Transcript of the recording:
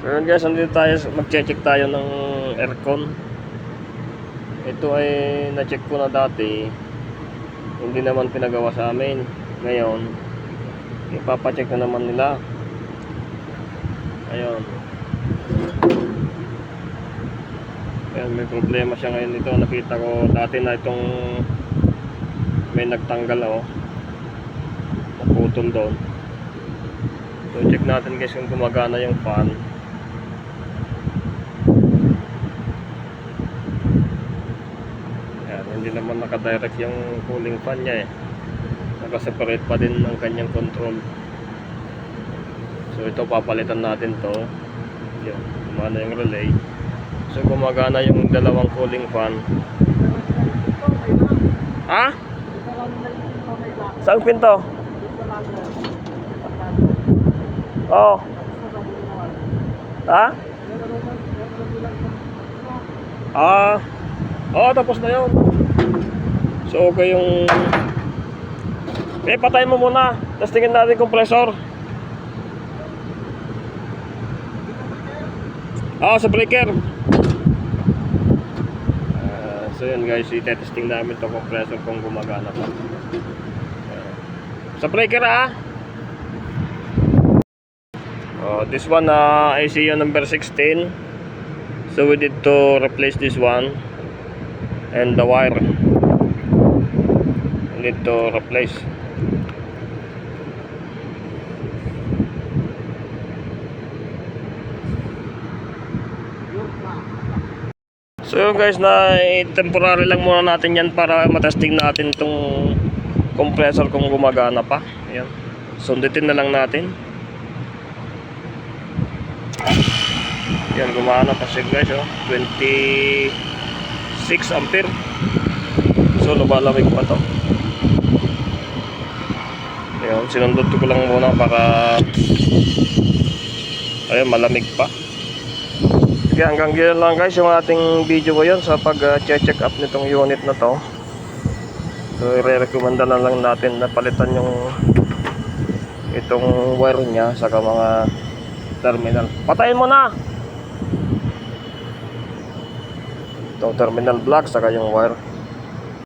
So yun guys, nandito tayo, mag-check tayo ng aircon. Ito ay na-check ko na dati. Hindi naman pinagawa sa amin. Ngayon, ipapacheck na naman nila. Ayun. Ayun, may problema siya ngayon dito. Nakita ko dati na itong may nagtanggal oh. Naputol doon. So check natin guys kung gumagana yung fan. Ayan, hindi naman nakadirect yung cooling fan niya eh. Nakaseparate pa din ng kanyang control. So ito papalitan natin to. Yun, gumana yung relay. So gumagana yung dalawang cooling fan. Ha? Saan pinto? Oh. Ha? Ah. Oh, tapos na 'yon. So okay yung Eh, patay mo muna. Tapos tingnan natin compressor. Ah, sa breaker. Ah, so yun guys, i-testing namin to compressor kung gumagana pa. Ah, sa breaker ah. Oh, this one uh, ICU number 16. So we need to replace this one and the wire. Need to replace. So yun guys na temporary lang muna natin yan para matesting natin tong compressor kung gumagana pa. Ayan. Sundutin na lang natin. Yan, gumana pa siya guys, oh. 26 ampere. So, lumalamig pa to. Ayan, sinundot ko lang muna para ayun, malamig pa. Sige, hanggang ganyan lang guys yung ating video ko yun sa pag-check up nitong unit na to. So, i-recommenda na lang natin na palitan yung itong wire niya sa mga terminal. Patayin mo na! Itong terminal block saka yung wire.